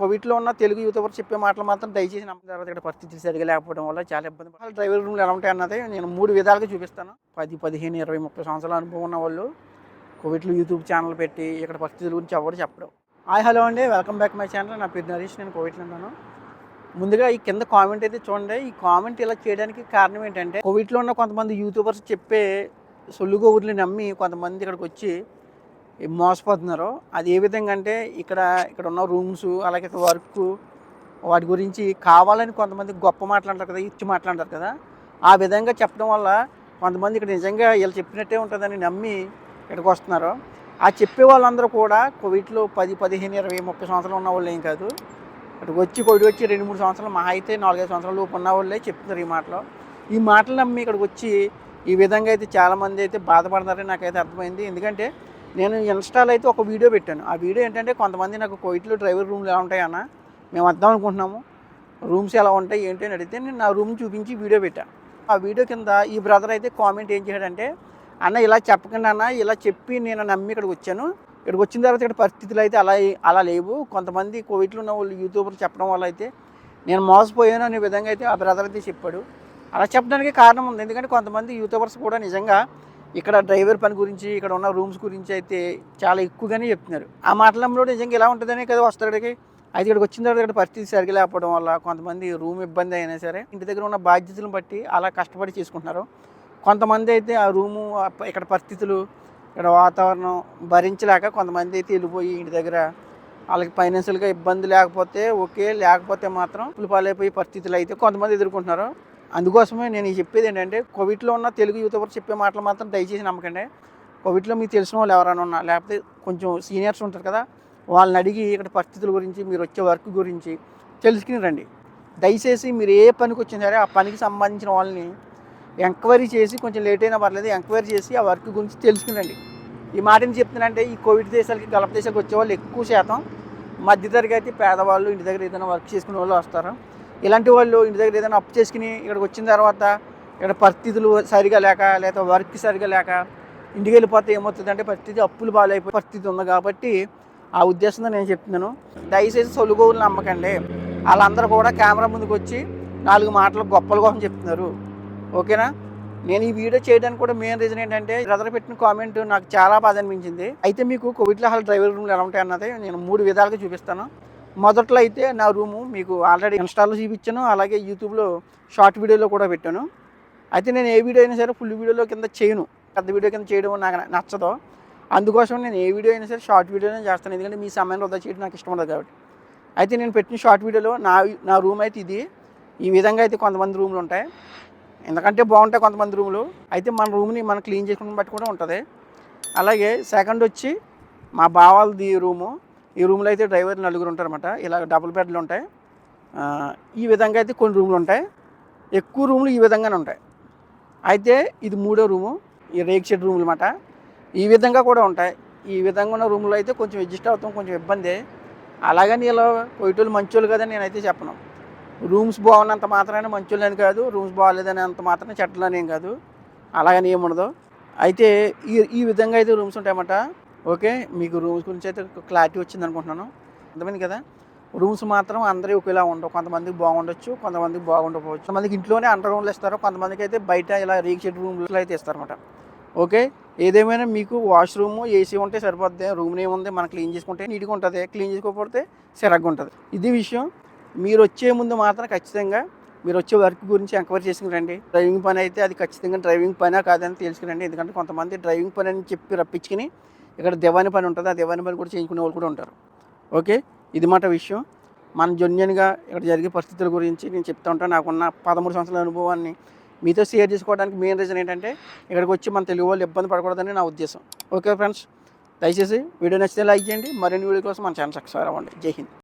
కోవిడ్లో ఉన్న తెలుగు యూట్యూబర్ చెప్పే మాటలు మాత్రం దయచేసి నమ్మిన తర్వాత ఇక్కడ పరిస్థితులు సరిగా లేకపోవడం వల్ల చాలా ఇబ్బంది పడాలి డ్రైవర్ రూమ్లు ఎలా ఉంటాయి అన్నది నేను మూడు విధాలుగా చూపిస్తాను. పది పదిహేను ఇరవై ముప్పై సంవత్సరాల అనుభవం ఉన్న వాళ్ళు కోవిడ్లో యూట్యూబ్ ఛానల్ పెట్టి ఇక్కడ పరిస్థితుల గురించి ఎవరు చెప్పడం హాయ్ హలో అండి. Welcome back my channel. నా పేరు నరేష్. నేను కోవిడ్లో ఉన్నాను. ముందుగా ఈ కింద కామెంట్ అయితే చూడండి. ఈ కామెంట్ ఇలా చేయడానికి కారణం ఏంటంటే కోవిడ్లో ఉన్న కొంతమంది యూట్యూబర్స్ చెప్పే సొల్లుగో ఊర్లు నమ్మి కొంతమంది ఇక్కడికి వచ్చి మోసపోతున్నారు. అది ఏ విధంగా అంటే ఇక్కడ ఇక్కడ ఉన్న రూమ్స్ అలాగే ఇక్కడ వర్క్ వాటి గురించి కావాలని కొంతమంది గొప్ప మాట్లాడతారు కదా ఇచ్చి మాట్లాడతారు కదా ఆ విధంగా చెప్పడం వల్ల కొంతమంది ఇక్కడ నిజంగా వీళ్ళు చెప్పినట్టే ఉంటుందని నమ్మి ఇక్కడికి వస్తున్నారు. ఆ చెప్పే వాళ్ళందరూ కూడా కోవిడ్లో పది పదిహేను ఇరవై ముప్పై సంవత్సరాలు ఉన్న వాళ్ళు ఏం కాదు. ఇక్కడికి వచ్చి కోవిడ్ వచ్చి రెండు మూడు సంవత్సరాలు మహా అయితే నాలుగైదు సంవత్సరాల లోపు ఉన్న వాళ్ళే చెప్తున్నారు ఈ మాటలు. ఈ మాటలు నమ్మి ఇక్కడికి వచ్చి ఈ విధంగా అయితే చాలామంది అయితే బాధపడతారని నాకైతే అర్థమైంది. ఎందుకంటే నేను ఇన్స్టాలో అయితే ఒక వీడియో పెట్టాను. ఆ వీడియో ఏంటంటే కొంతమంది నాకు కోయిట్లో డ్రైవర్ రూమ్లు ఎలా ఉంటాయన్న మేము వద్దాం అనుకుంటున్నాము. రూమ్స్ ఎలా ఉంటాయి ఏంటి అని అడిగితే నేను నా రూమ్ చూపించి వీడియో పెట్టాను ఆ వీడియో కింద ఈ బ్రదర్ అయితే కామెంట్ ఏం చేశాడంటే అన్న ఇలా చెప్పకుండా అన్న ఇలా చెప్పి నేను నమ్మి ఇక్కడికి వచ్చాను. ఇక్కడికి వచ్చిన తర్వాత ఇక్కడ పరిస్థితులు అయితే అలా అలా లేవు. కొంతమంది కోవిడ్లో ఉన్న వాళ్ళు యూట్యూబర్లు చెప్పడం వల్ల అయితే నేను మోసపోయాను అనే విధంగా అయితే ఆ బ్రదర్ అయితే చెప్పాడు. అలా చెప్పడానికి కారణం ఉంది. ఎందుకంటే కొంతమంది యూట్యూబర్స్ కూడా నిజంగా ఇక్కడ డ్రైవర్ పని గురించి ఇక్కడ ఉన్న రూమ్స్ గురించి అయితే చాలా ఎక్కువగానే చెప్తున్నారు. ఆ మాటలంలో నిజంగా ఎలా ఉంటుందనే కదా వస్తారు ఇక్కడికి అయితే ఇక్కడికి వచ్చిన తర్వాత ఇక్కడ పరిస్థితి సరిగా లేకపోవడం వల్ల కొంతమంది రూమ్ ఇబ్బంది అయినా సరే ఇంటి దగ్గర ఉన్న బాధ్యతలను బట్టి అలా కష్టపడి చేసుకుంటున్నారు. కొంతమంది అయితే ఆ రూము ఇక్కడ పరిస్థితులు ఇక్కడ వాతావరణం భరించలేక కొంతమంది అయితే వెళ్ళిపోయి ఇంటి దగ్గర వాళ్ళకి ఫైనాన్షియల్గా ఇబ్బంది లేకపోతే ఓకే లేకపోతే మాత్రం పులిపాలైపోయే పరిస్థితులు అయితే కొంతమంది ఎదుర్కొంటున్నారు. అందుకోసమే నేను చెప్పేది ఏంటంటే కోవిడ్లో ఉన్న తెలుగు యూట్యూబర్ చెప్పే మాటలు మాత్రం దయచేసి నమ్మకండి. కోవిడ్లో మీకు తెలిసిన వాళ్ళు ఎవరైనా ఉన్నా లేకపోతే కొంచెం సీనియర్స్ ఉంటారు కదా వాళ్ళని అడిగి ఇక్కడ పరిస్థితుల గురించి మీరు వచ్చే వర్క్ గురించి తెలుసుకుని రండి. దయచేసి మీరు ఏ పనికి వచ్చినా సరే ఆ పనికి సంబంధించిన వాళ్ళని ఎంక్వైరీ చేసి కొంచెం లేట్ అయినా పర్లేదు ఎంక్వైరీ చేసి ఆ వర్క్ గురించి తెలుసుకునండి ఈ మాటని చెప్తున్నానంటే ఈ కోవిడ్ దేశాలకి గల్ఫ్ దేశాలకు వచ్చే వాళ్ళు ఎక్కువ శాతం మధ్యతరగతి పేదవాళ్ళు ఇంటి దగ్గర ఏదైనా వర్క్ చేసుకునే వాళ్ళు వస్తారు. ఇలాంటి వాళ్ళు ఇంటి దగ్గర ఏదైనా అప్పు చేసుకుని ఇక్కడికి వచ్చిన తర్వాత ఇక్కడ పరిస్థితులు సరిగా లేక లేదా వర్క్ సరిగా లేక ఇంటికి వెళ్ళిపోతే ఏమవుతుందంటే పరిస్థితి అప్పులు బాగాలైపోయే పరిస్థితి ఉంది కాబట్టి ఆ ఉద్దేశంతో నేను చెప్తున్నాను. దయచేసి సొలుగోలు నమ్మకండి. వాళ్ళందరూ కూడా కెమెరా ముందుకు వచ్చి నాలుగు మాటలు గొప్పల కోసం చెప్తున్నారు. ఓకేనా? నేను ఈ వీడియో చేయడానికి కూడా మెయిన్ రీజన్ ఏంటంటే బ్రదర్ పెట్టిన కామెంట్ నాకు చాలా బాధ అనిపించింది. అయితే మీకు కోవిడ్లో హాల్ డ్రైవర్ రూమ్లు ఎలా ఉంటాయి అన్నది నేను మూడు విధాలుగా చూపిస్తాను. మొదట్లో అయితే నా రూము మీకు ఆల్రెడీ ఇన్స్టాల్లో చూపించాను అలాగే యూట్యూబ్లో షార్ట్ వీడియోలో కూడా పెట్టాను. అయితే నేను ఏ వీడియో అయినా సరే ఫుల్ వీడియోలో కింద చేయను. పెద్ద వీడియో కింద చేయడం నాకు నచ్చదు. అందుకోసం నేను ఏ వీడియో అయినా సరే షార్ట్ వీడియోనే చేస్తాను. ఎందుకంటే మీ సమయంలో వృధా చేయడం నాకు ఇష్టం ఉండదు కాబట్టి. అయితే నేను పెట్టిన షార్ట్ వీడియోలో నా నా రూమ్ అయితే ఇది. ఈ విధంగా అయితే కొంతమంది రూమ్లు ఉంటాయి. ఎందుకంటే బాగుంటాయి కొంతమంది రూములు. అయితే మన రూమ్ని మనం క్లీన్ చేసుకుని బట్టి కూడా ఉంటుంది. అలాగే సెకండ్ వచ్చి మా బావాలది రూము. ఈ రూమ్లో అయితే డ్రైవర్ నలుగురు ఉంటారన్నమాట. ఇలా డబుల్ బెడ్లు ఉంటాయి. ఈ విధంగా అయితే కొన్ని రూములు ఉంటాయి. ఎక్కువ రూములు ఈ విధంగానే ఉంటాయి. అయితే ఇది మూడో రూము ఈ రేక్ షెడ్ రూములు అనమాట ఈ విధంగా కూడా ఉంటాయి. ఈ విధంగా ఉన్న రూములో అయితే కొంచెం అడ్జస్ట్ అవుతాం కొంచెం ఇబ్బంది. అలాగని ఇలా కొయ్యటోళ్ళు మంచోళ్ళు కదని నేనైతే చెప్పను. రూమ్స్ బాగున్నంత మాత్రమే మంచోళ్ళు కాదు రూమ్స్ బాగాలేదని అంత మాత్రం చెట్లని కాదు. అలాగని ఏముండదు అయితే ఈ ఈ విధంగా అయితే రూమ్స్ ఉంటాయన్నమాట. ఓకే మీకు రూమ్స్ గురించి అయితే క్లారిటీ వచ్చింది అనుకుంటున్నాను. అర్థమైంది కదా? రూమ్స్ మాత్రం అందరూ ఒకేలా ఉండవు. కొంతమందికి బాగుండొచ్చు కొంతమందికి బాగుండకపోవచ్చు. కొంతమందికి ఇంట్లోనే అండర్ రూమ్లు ఇస్తారు కొంతమందికి అయితే బయట ఇలా రీక్ షెడ్ రూమ్లో అయితే ఇస్తారన్నమాట. ఓకే ఏదేమైనా మీకు వాష్రూమ్ ఏసీ ఉంటే సరిపోద్ది రూమ్ ఏముంది మనం క్లీన్ చేసుకుంటే నీట్గా ఉంటుంది క్లీన్ చేసుకోకపోతే సరగ్గా ఉంటుంది. ఇది విషయం. మీరు వచ్చే ముందు మాత్రం ఖచ్చితంగా మీరు వచ్చే వర్క్ గురించి ఎంక్వైరీ చేసుకురండి డ్రైవింగ్ పని అయితే అది ఖచ్చితంగా డ్రైవింగ్ పనే కాదని తెలుసుకురండి ఎందుకంటే కొంతమంది డ్రైవింగ్ పని అని చెప్పి రప్పించుకుని ఇక్కడ దివాని పని ఉంటుంది ఆ దివాని పని కూడా చేయించుకునే వాళ్ళు కూడా ఉంటారు. ఓకే? ఇది మాట విషయం. మన జన్యునిగా ఇక్కడ జరిగే పరిస్థితుల గురించి నేను చెప్తా ఉంటాను నాకున్న పదమూడు సంవత్సరాల అనుభవాన్ని మీతో షేర్ చేసుకోవడానికి మెయిన్ రీజన్ ఏంటంటే ఇక్కడికి వచ్చి మన తెలుగు వాళ్ళు ఇబ్బంది పడకూడదని నా ఉద్దేశం. ఓకే ఫ్రెండ్స్ దయచేసి వీడియో నచ్చితే లైక్ చేయండి. మరిన్ని వీడియో కోసం మన ఛానల్ సక్సెస్ అవ్వండి. జై హింద్.